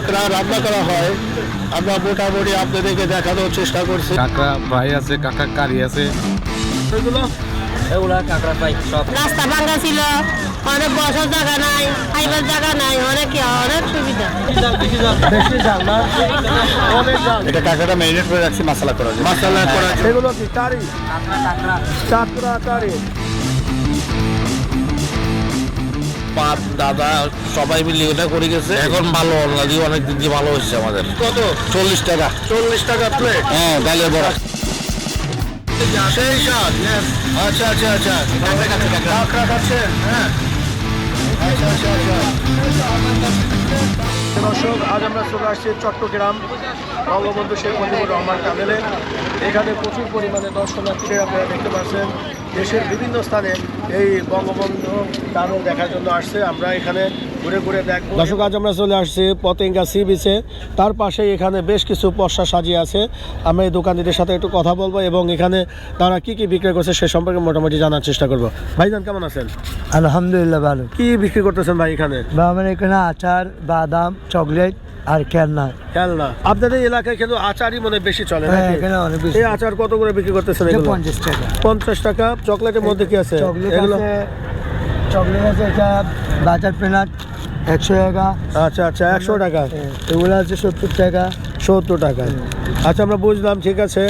কাঁকড়া রান্না করা হয়। আমরা মোটামুটি আপনাদেরকে দেখানোর চেষ্টা করছি। কাঁকড়া ভাই আছে কাঁকড়া কারি আছে। এগুলো? এগুলা কাঁকড়া ফ্রাই সব। রাস্তা ভাঙ্গা ছিল অনেক বসার জায়গা নাই খাইবার জায়গা নাই অনেক অনেক সুবিধা। এটা কাঁকড়াটা ম্যারিনেট করে রাখছি মশলা জন্য। মশলা করা এগুলো কি কারি? কাঁকড়া কারি পাত দাদা সবাই মিলে এটা করে গেছে। এখন ভালো অলরেডি অনেক দিন দিয়ে ভালো হচ্ছে আমাদের। কত? চল্লিশ টাকা। চল্লিশ টাকা প্লেট হ্যাঁ ডালে বড়া। সেই স্বাদ আচ্ছা আচ্ছা আচ্ছা। কাঁকড়া খাচ্ছেন হ্যাঁ। আচ্ছা আচ্ছা আচ্ছা। দর্শক আজ আমরা চলে আসছি চট্টগ্রাম বঙ্গবন্ধু শেখ মুজিবুর রহমান টানেলে এখানে প্রচুর পরিমাণে দর্শনার্থী আপনারা দেখতে পাচ্ছেন। দেশের বিভিন্ন স্থানে এই বঙ্গবন্ধু টানেল দেখার জন্য আসছে। আমরা এখানে ঘুরে ঘুরে দেখব। দর্শক আজ আমরা চলে আসছি পতেঙ্গা সি বিচে। তার পাশে এখানে বেশ কিছু পশা সাজিয়ে আছে। আমরা এই দোকানিদের সাথে একটু কথা বলব এবং এখানে তারা কি কি বিক্রি করছে সে সম্পর্কে মোটামুটি জানার চেষ্টা করব। ভাইজান কেমন আছেন? আলহামদুলিল্লাহ ভালো। কি বিক্রি করতেছেন ভাই এখানে? বা আমার এখানে আচার বাদাম চকলেট আর খেলনা। খেলনা। আপনাদের এলাকায় কিন্তু আচারই মনে বেশি চলে হ্যাঁ এই আচার কত করে বিক্রি করতেছেন পঞ্চাশ টাকা। পঞ্চাশ টাকা। চকলেটের মধ্যে কি আছে? চকলেট এগুলো? চকলেট আছে এটা বাটার পেনাট একশো টাকা। আচ্ছা আচ্ছা একশো টাকা। এগুলো আছে সত্তর টাকা। সত্তর টাকা। আচ্ছা আমরা বুঝলাম ঠিক আছে।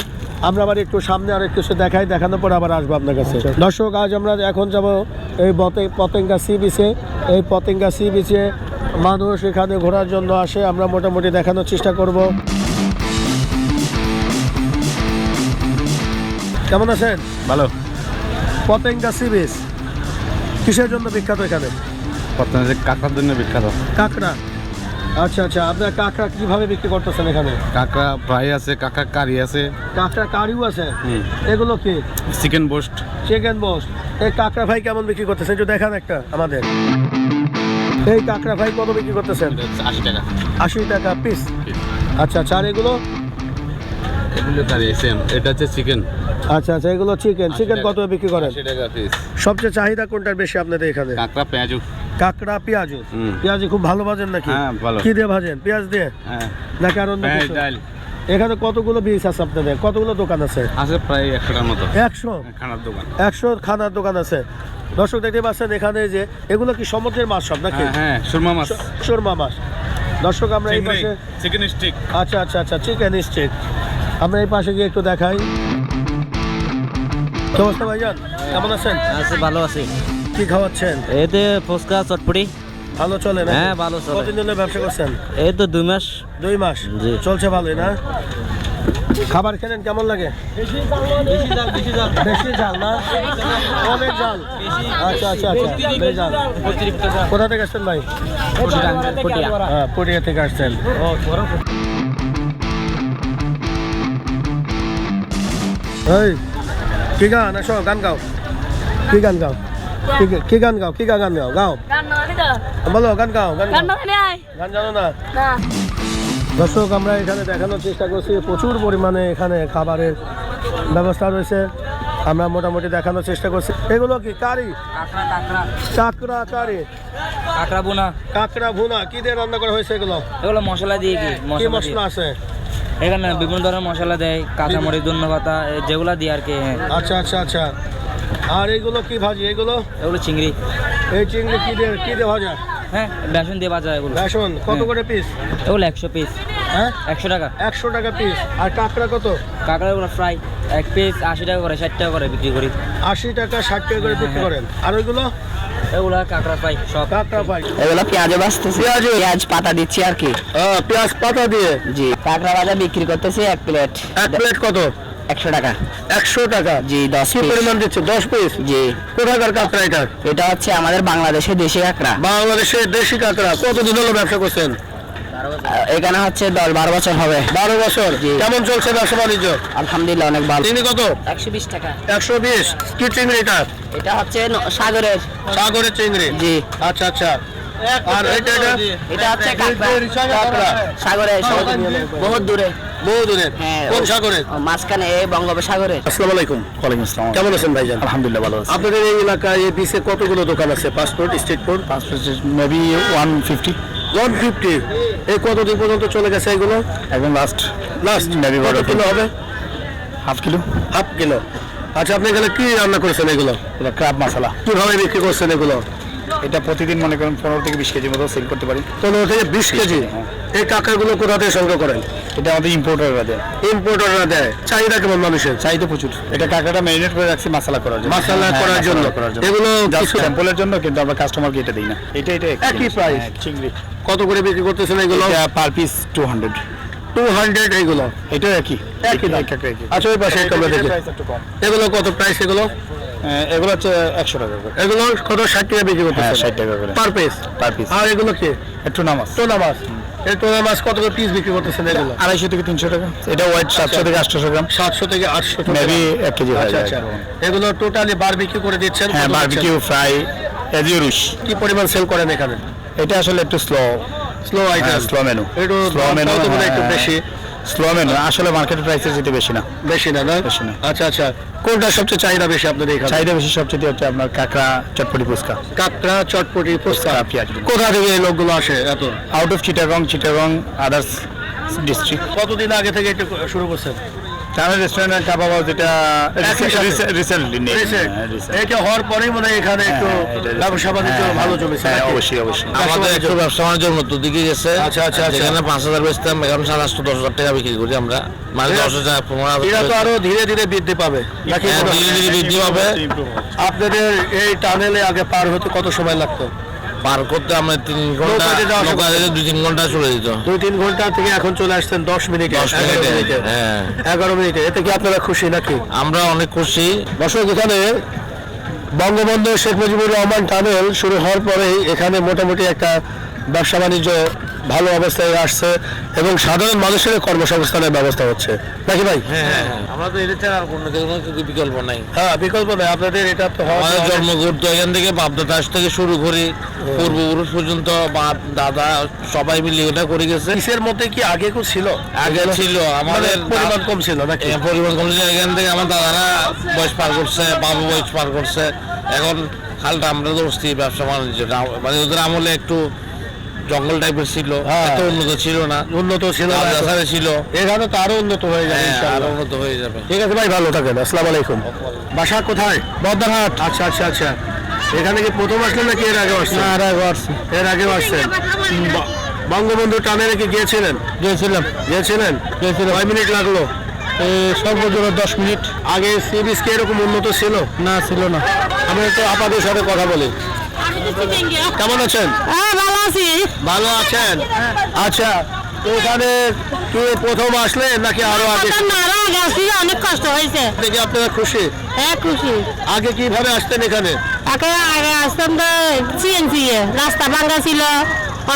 আমরা আবার একটু সামনে আর একটু দেখাই দেখানোর পর আবার আসব আপনার কাছে। দর্শক আজ আমরা এখন যাব এই পতেঙ্গা সি বিচে। এই পতেঙ্গা সি বিচে মানুষ এখানে ঘোরার জন্য আসে আমরা মোটামুটি দেখানোর চেষ্টা করব। কেমন আছেন? ভালো। পতেঙ্গা সি বিচ কিসের জন্য বিখ্যাত এখানে? কাঁকড়ার জন্য বিখ্যাত। কাঁকড়া? আচ্ছা আচ্ছা আপনার কাঁকড়া কীভাবে বিক্রি করতেছেন এখানে? কাঁকড়া ফ্রাই আছে কাঁকড়া কারি আছে। কাঁকড়া কারিও আছে? এগুলো কি? চিকেন বোস্ট চিকেন বোস্ট এই কাঁকড়া ভাই কেমন বিক্রি করতেছেন একটু দেখান একটা আমাদের। এই কাঁকড়া ভাই কত বিক্রি করতেছেন? আশি টাকা। আশি টাকা পিস আচ্ছা আচ্ছা আর এগুলো? এগুলো কারি সেম এটা হচ্ছে চিকেন আচ্ছা আচ্ছা এগুলো চিকেন চিকেন কত বিক্রি করেন? টাকা পিস সবচেয়ে চাহিদা কোনটার বেশি আপনাদের এখানে? কাঁকড়া পেঁয়াজু। কাঁকড়া পেঁয়াজু। পেঁয়াজু খুব ভালো ভাজেন নাকি? হ্যাঁ, ভালো। কি দিয়ে ভাজেন? পেঁয়াজ দিয়ে? হ্যাঁ। নাকি আর অন্য কিছু? ডাল। এখানে কতগুলো বীজ আছে আপনাদের? কতগুলো দোকান আছে? আছে প্রায় একশোটার মতো। একশো? খানার দোকান। একশো খানার দোকান আছে। দর্শক দেখতে পাচ্ছেন এখানে যে এগুলো কি সমুদ্রের মাছ সব নাকি? হ্যাঁ হ্যাঁ সুরমা মাছ। সুরমা মাছ। দর্শক আমরা এই পাশে চিকেন স্টিক। আচ্ছা আচ্ছা আচ্ছা চিকেন স্টিক। আমরা এই পাশে গিয়ে একটু দেখাই। অবস্থা ভাইজান? কেমন আছেন? আছে ভালো আছে। কি খাওয়াচ্ছেন? এতে ফুচকা চটপটি। ভালো চলে না হ্যাঁ, ভালো চলে। কতদিন ধরে ব্যবসা করছেন? এই তো দুই মাস। দুই মাস? জি। চলছে ভালোই না? খাবার খেলেন কেমন লাগে? বেশি ঝাল না? অনেক ঝাল আচ্ছা আচ্ছা আচ্ছা। কোথা থেকে আসছেন ভাই? হ্যাঁ পটিয়া থেকে আসছেন। এই কি গান? আসো গান গাও। কি গান গাও? কি- কি গান গাও? কি গান গাও? গাও। বলো গান গাও গান গাও। গান জানো না। দর্শক আমরা এখানে দেখানোর চেষ্টা করছি প্রচুর পরিমাণে এখানে খাবারের ব্যবস্থা রয়েছে। আমরা মোটামুটি দেখানোর চেষ্টা করছি। এগুলো কি? কারি? কাঁকড়া কারি। কাঁকড়া বোনা কাঁকড়া ভুনা কি দিয়ে রান্না করা হয়েছে এগুলো? এগুলো মশলা দিয়ে কি? মশলা আছে? এখানে বিভিন্ন ধরনের মশলা দেয় কাঁচামরিচ ধন্য পাতা যেগুলা দিয়ে আর কি হ্যাঁ। আচ্ছা আচ্ছা আচ্ছা। আর এগুলো কি ভাজি? এগুলো? এগুলো চিংড়ি। এই চিংড়ি কি দিয়ে কি দিয়ে ভাজা? হ্যাঁ? বেসন দিয়ে বাজা এগুলো। বেসন কত হ্যাঁ। করে পিস এগুলো একশো পিস হ্যাঁ? একশো টাকা। একশো টাকা পিস আর কাঁকড়া কত? কাঁকড়া এগুলো ফ্রাই এক পিস আশি টাকা করে ষাট টাকা করে বিক্রি করি। আশি টাকা ষাট টাকা করে বিক্রি করেন। আর ওইগুলো? এগুলো কাঁকড়া ফ্রাই সব। কাঁকড়া ভাই এগুলো পেঁয়াজে বাঁচতেছি পেঁয়াজ? পাতা দিচ্ছি আর কি। হ্যাঁ পেঁয়াজ পাতা দিয়ে? জি কাঁকড়া ভাজা বিক্রি করতেছি এক প্লেট এক প্লেট কত? একশো টাকা। একশো টাকা? জি দশ কি পরিমাণ দিচ্ছে? দশ পিস জি। কোথাকার কাঁকড়া এটা? এটা হচ্ছে আমাদের বাংলাদেশে দেশি কাঁকড়া। বাংলাদেশের দেশি কাঁকড়া। কতদিন হলো ব্যবসা করছেন? এখানে হচ্ছে দশ বারো বছর হবে। বারো বছর। জি। কেমন চলছে ব্যবসা বাণিজ্য? আলহামদুলিল্লাহ অনেক ভালো। কত? একশো বিশ টাকা। একশো বিশ? কি চিংড়ি এটা? এটা হচ্ছে সাগরের। সাগরের চিংড়ি? জি। আচ্ছা আচ্ছা। আর এটা এটা? এটা হচ্ছে বহুত দূরে বহু দূরের হ্যাঁ কোন ও মাঝখানে এই বঙ্গোপসাগরের আসসালামু আলাইকুম। ওয়ালাইকুম আসসালাম। কেমন আছেন ভাইজান? আলহামদুলিল্লাহ ভালো আছে। আপনাদের এই এলাকায় এই বিচে কতগুলো দোকান আছে? Passport street food maybe one fifty one fifty এই কতদিন পর্যন্ত চলে গেছে এগুলো? একদম লাস্ট লাস্ট Maybe কত কিলো হবে? হাফ কিলো হাফ কিলো আচ্ছা আপনি এখানে কি রান্না করেছেন এগুলো? এটা ক্রাব মশলা কীভাবে বিক্রি করছেন এগুলো? এটা প্রতিদিন মনে করেন পনেরো থেকে বিশ কেজির মতো সেল করতে পারি। পনেরো থেকে বিশ কেজি? হ্যাঁ। এই কাকাগুলো কোথা থেকে সংগ্রহ করেন? এটা আমাদের ইম্পোর্টাররা দেয়। ইম্পোর্টাররা দেয়। চাহিদা কেমন মানুষের? চাহিদা প্রচুর। এটা কাঁকড়াটা ম্যারিনেট করে রাখছি মশলা করার জন্য। মশলা হ্যাঁ, করার জন্য। এগুলো স্যাম্পলের জন্য কিন্তু আমরা কাস্টমারকে এটা দিই না। এটা এটা একই price? চিংড়ি। কত করে বিক্রি করতেছেন এগুলো? Per piece two hundred two hundred এগুলো? এটা একই। একই। আচ্ছা ওই পাশে। এগুলো কত প্রাইস এগুলো? হ্যাঁ, এগুলো হচ্ছে একশো টাকা করে। এগুলো কত? ষাট টাকা বিক্রি করতেছেন? হ্যাঁ, 60 টাকা করে। পার পিস পার পিস আর এগুলো কি? একটু নামাজ টোনা মাছ এই টোনা মাছ কত করে পিস বিক্রি করতেছেন এগুলো? আড়াইশো থেকে তিনশো টাকা। এটা ওয়াইট সাতশো থেকে আটশো গ্রাম। সাতশো থেকে আটশো মেবি এক কেজি হয়ে আচ্ছা আচ্ছা। এগুলো টোটালি বার বিক্রি করে দিচ্ছেন? হ্যাঁ বারবিকিউ ফ্রাই দিচ্ছেন? কি পরিমাণ সেল করেন এখানে? এটা আসলে একটু slow slow item slow menu একটু স্লো মেনু একটু বেশি? স্লো মেনু আসলে মার্কেটের প্রাইসের যেতে বেশি না। বেশি না না? বেশি না। আচ্ছা আচ্ছা। কোনটা সবচেয়ে চাহিদা বেশি আপনাদের এখানে? চাহিদা বেশি সবচেয়ে হচ্ছে আপনার কাঁকড়া চটপটি ফুচকা। কাঁকড়া চটপটি ফুচকা, পেঁয়াজ। কোথা থেকে এই লোকগুলো আসে এত? Out of Chittagong Chittagong others district কতদিন আগে থেকে এটা শুরু করছেন? রেস্টুরেন্টের কাবাব হাউস এটা রিসেন্টলি এটা হওয়ার পরেই মনে হয় এখানে একটু ব্যবসা বাণিজ্য ভালো জমেছে হ্যাঁ অবশ্যই অবশ্যই। আমাদের একটু ব্যবসা বাণিজ্যের মতো দিকে গেছে। আচ্ছা, আচ্ছা, আচ্ছা। যেখানে পাঁচ হাজার বেচতাম এখন সাড়ে আটশো দশ হাজার টাকা বিক্রি করি আমরা। মানে দশ হাজার পনেরো হাজার তো আরও ধীরে ধীরে বৃদ্ধি পাবে। হ্যাঁ, ধীরে ধীরে বৃদ্ধি পাবে। আপনাদের এই টানেলে আগে পার হতে কত সময় লাগতো? পার করতে আমরা তিন ঘণ্টা নৌকা সম্ভব। দুই তিন ঘণ্টা চলে যেত। দুই তিন ঘণ্টা থেকে এখন চলে আসছেন দশ মিনিটে হ্যাঁ। এগারো মিনিটে। এতে কি আপনারা খুশি নাকি? আমরা অনেক খুশি। দর্শক এখানে বঙ্গবন্ধু শেখ মুজিবুর রহমান টানেল শুরু হওয়ার পরেই এখানে মোটামুটি একটা ব্যবসা বাণিজ্য ভালো অবস্থায় আসছে এবং সাধারণ মানুষের কর্মসংস্থানের ব্যবস্থা হচ্ছে। নাকি ভাই? হ্যাঁ আমরা তো এটা ছাড়া আর কোনো কিছু বিকল্প নাই। হ্যাঁ বিকল্প নেই। আপনাদের এটা তো আমাদের জন্মগত এখান থেকে বাপদাদাস থেকে শুরু করে পূর্বপুরুষ পর্যন্ত বাপ দাদা সবাই মিলে এটা করে গেছে। কিসের মধ্যে কি আগে কেউ ছিল? আগে ছিল আমাদের মানে পরিমাণ কম ছিল নাকি? এ, পরিবার কমছে এখান থেকে আমার দাদারা বয়স পার করছে বাবু বয়স পার করছে। এখন খালটা আমরা ধরছি ব্যবসা বাণিজ্য। মানে ওদের আমলে একটু জঙ্গল টাইপের ছিল হ্যাঁ। এত উন্নত ছিল না। উন্নত ছিল না। রাস্তায় ছিল। এখানে তো আরও উন্নত হয়ে যাবে হ্যাঁ, আরও উন্নত হয়ে যাবে। ঠিক আছে ভাই ভালো থাকেন। আসসালামু আলাইকুম। বাসা কোথায়? বর্ধমানহাট আচ্ছা আচ্ছা আচ্ছা। এখানে কি প্রথম আসলেন নাকি এর আগে আসছেন? এর আগে আসছেন এর আগে আসছেন। বঙ্গবন্ধু টানে নাকি গিয়েছিলেন? গিয়েছিলাম। গিয়েছিলেন? গিয়েছিলাম। কয় মিনিট লাগল? সর্বজোর দশ মিনিট। আগে সি বিচ কি এরকম উন্নত ছিল? না ছিল না। আমি একটু আপাদের সাথে কথা বলি। কেমন আছেন? হ্যাঁ ভালো আছি। ভালো আছেন? আচ্ছা তো এখানে কি প্রথম আসলেন নাকি আরও আগে? মারা গেছি অনেক কষ্ট হয়েছে। দেখি আপনারা খুশি? হ্যাঁ খুশি। আগে কীভাবে আসতেন এখানে? আগে আগে আসতাম তো সিএনসি রাস্তা ভাঙা ছিল।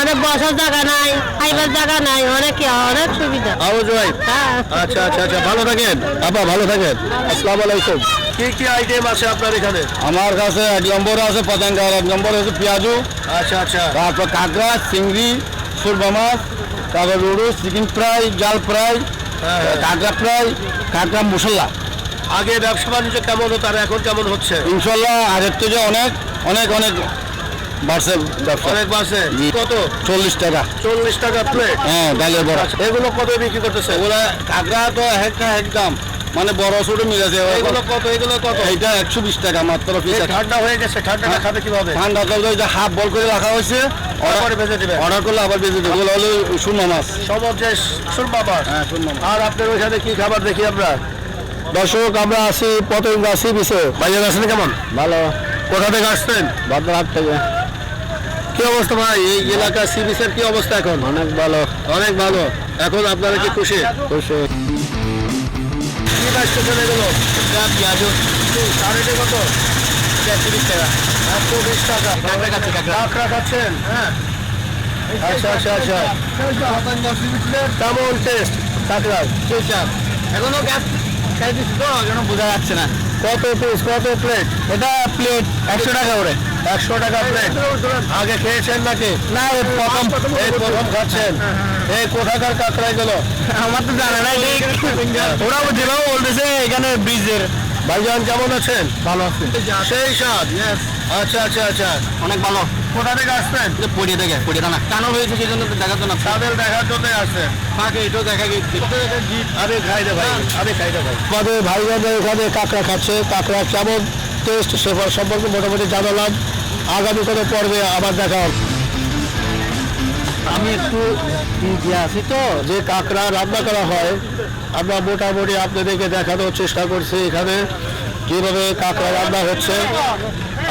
অনেক বসার জায়গা নাই খাইবার জায়গা নাই অনেক অনেক সুবিধা। আরও জয় হ্যাঁ। আচ্ছা আচ্ছা আচ্ছা ভালো থাকেন। আপা ভালো থাকেন। আসসালামু আলাইকুম। কি কি আইটেম আছে আপনার এখানে? আমার কাছে এক নম্বর আছে পতাঙ্গা এক নম্বর হচ্ছে পেঁয়াজু। আচ্ছা আচ্ছা। তারপর কাঁকড়া চিংড়ি সুরমা মাছ তারপর রুডু চিকেন ফ্রাই জাল ফ্রাই হ্যাঁ, হ্যাঁ। কাঁকড়া ফ্রাই কাঁকড়া মশলা। আগে ব্যবসা বাণিজ্য কেমন হতো আর এখন কেমন হচ্ছে? ইনশাল্লাহ আগের থেকে অনেক অনেক অনেক বাড়ছে অনেক জি। কত? চল্লিশ টাকা। চল্লিশ টাকা প্লেট হ্যাঁ ডালের বড়া। এগুলো কত বিক্রি করতেছে? ওগুলা কাঁকড়া তো একটা একদম। মানে বড় ছোট মিলে আছে এগুলো কত? এগুলো কত? এইটা একশো বিশ টাকা মাত্র পিস ঠান্ডা হয়ে গেছে ঠান্ডাটা খাবে কীভাবে? ঠান্ডা তো ওই হাফ বল করে রাখা হয়েছে। তারপরে ভেজে দিবে অর্ডার করলে আবার বেঁচে দেবো। ওগুলো হলো শূন্য মাছ। সমুদ্রে শুন বাবা হ্যাঁ শূন্য মাছ। আর আপনার ওইখানে কি খাবার দেখি আমরা? দর্শক আমরা আছি পতঙ্গ আছি বিশে বাজার আছেন কেমন? ভালো। কোথা থেকে আসছেন? ভদ্রহাট থেকে। কি অবস্থা ভাই? এই এলাকা সি বিচের কি অবস্থা এখন? অনেক ভালো। অনেক ভালো। এখন আপনারা কি খুশি? খুশি। কি বাঁচতেছেন এগুলো পেঁয়াজু আর কত? তিরিশ টাকা। একশো বিশ টাকা। কাঁকড়া খাচ্ছেন? হ্যাঁ। আচ্ছা আচ্ছা আচ্ছা কেমন টেস্ট কাঁকড়ার। এখনও গ্যাস খাই দিচ্ছি তো এখনও বোঝা যাচ্ছে না। কত পিস কত প্লেট এটা প্লেট একশো টাকা করে। একশো টাকা প্লেট আগে খেয়েছেন নাকি? না এই প্রথম এই প্রথম খাচ্ছেন? এই কোথাকার কাঁকড়া এগুলো আমার তো জানা নাই ওরা যেভাবে বলতেছে এখানে ব্রিজের। ভাইজান কেমন আছেন? ভালো আছে। সেই স্বাদ। আচ্ছা আচ্ছা আচ্ছা। অনেক ভালো। কোথা থেকে আসছেন? পড়িয়ে দেখে পড়িয়ে দানা কেন হয়েছে সেই জন্য দেখার জন্য তাদের দেখার জন্য আসছেন। তাকে এটাও দেখা গেছে। আরে খাই দে ভাই আরে খাই দে ভাই। আমাদের ভাইরা এখানে কাঁকড়া খাচ্ছে। কাঁকড়া কেমন টেস্ট সে সম্পর্কে মোটামুটি জানালাম। আগামী কোনো পর্বে আবার দেখা হবে। আমি একটু আছি তো? যে কাঁকড়া রান্না করা হয় আমরা মোটামুটি আপনাদেরকে দেখানোর চেষ্টা করছি এখানে। কীভাবে কাঁকড়া রান্না হচ্ছে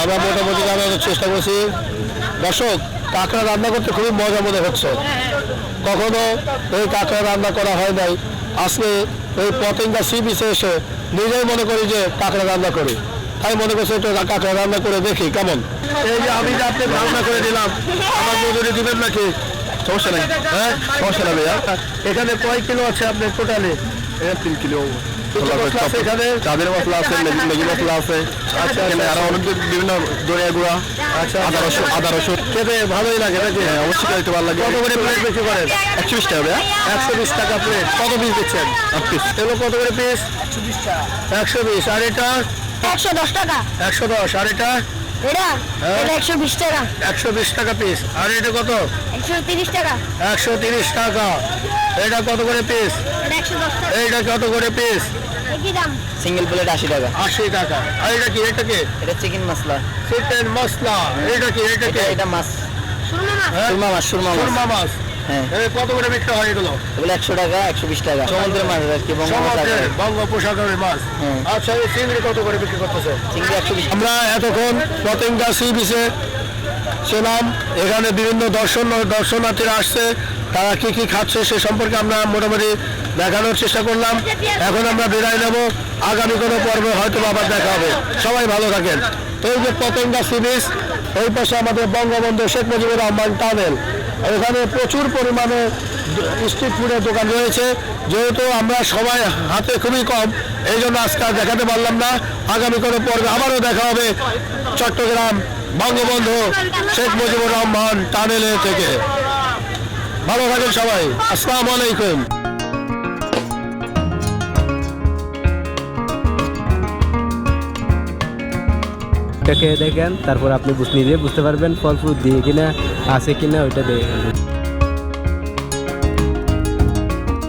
আমরা মোটামুটি জানানোর চেষ্টা করছি। দর্শক, কাঁকড়া রান্না করতে খুবই মজা মনে হচ্ছে। কখনো এই কাঁকড়া রান্না করা হয় নাই। আজকে এই পতেঙ্গা সি বিচে এসে নিজেই মনে করি যে কাঁকড়া রান্না করি। তাই মনে করছি একটু কাঁকড়া রান্না করে দেখি, কেমন? এই যে আমি যে আপনি রান্না করে দিলাম, আমার মজুরি দিবেন নাকি? সমস্যা নেই হ্যাঁ? সমস্যা নেই এখানে কয় কিলো আছে আপনার টোটালি তিন কিলো। চাঁদের মশলা আছে লেগি মশলা আছে। আচ্ছা আরও অনেক বিভিন্ন দরিয়া গুঁড়া আচ্ছা আদা রসুন আদা রসুন। খেতে ভালোই লাগে নাকি? হ্যাঁ অবশ্যই খেতে ভালো লাগে। কত করে প্লেট বেশি করেন? একশো বিশ টাকা একশো বিশ টাকা প্লেট কত পিস দিচ্ছেন? পিস এগুলো কত করে পিস একশো বিশ আর এটা? একশো দশ টাকা। একশো দশ। আর এটা? হ্যাঁ? এটা একশো বিশ টাকা। একশো বিশ টাকা পিস আর এটা কত? একশো তিরিশ টাকা। একশো তিরিশ টাকা। এটা কত করে পিস এইটা কত করে পিস সিঙ্গেল প্লেট আশি টাকা। আশি টাকা। আর এটা কি? এটা কি? এটা চিকেন মশলা চিকেন মশলা এটা কি? এটা কি? এটা মাছ। হ্যাঁ? সুরমা মাছ সুরমা মাছ। সুরমা মাছ। হ্যাঁ। কত করে বিক্রি হয় এগুলো? এগুলো একশো টাকা একশো বিশ টাকা। সমুদ্রের মাছ আর কি বঙ্গোপসাগরের মাছ। হ্যাঁ। আচ্ছা এই চিংড়ি কত করে বিক্রি করতেছে? চিংড়ি একশো বিশ। আমরা এতক্ষণ পতেঙ্গা সি বিচে ছিলাম। এখানে বিভিন্ন দর্শন দর্শনার্থীরা আসছে। তারা কি কি খাচ্ছে সে সম্পর্কে আমরা মোটামুটি দেখানোর চেষ্টা করলাম। এখন আমরা বিদায় নেব। আগামী কোনো পর্বে হয়তো আবার দেখা হবে। সবাই ভালো থাকেন। তো এই যে পতেঙ্গা সিরিজ ওই পাশে আমাদের বঙ্গবন্ধু শেখ মুজিবুর রহমান টানেল। এখানে প্রচুর পরিমাণে স্ট্রিট ফুডের দোকান রয়েছে। যেহেতু আমরা সবাই হাতে খুবই কম, এই জন্য আজকে দেখাতে পারলাম না। আগামী কোনো পর্বে আবারও দেখা হবে চট্টগ্রাম বঙ্গবন্ধু শেখ মুজিবুর রহমান টানেলে থেকে। ভালো থাকেন সবাই। আসসালামু আলাইকুম। এটাকে দেখেন, তারপর আপনি বুঝ নিজে বুঝতে পারবেন ফল ফ্রুট দিয়ে কিনা, আছে কিনা, ওইটা দেখেন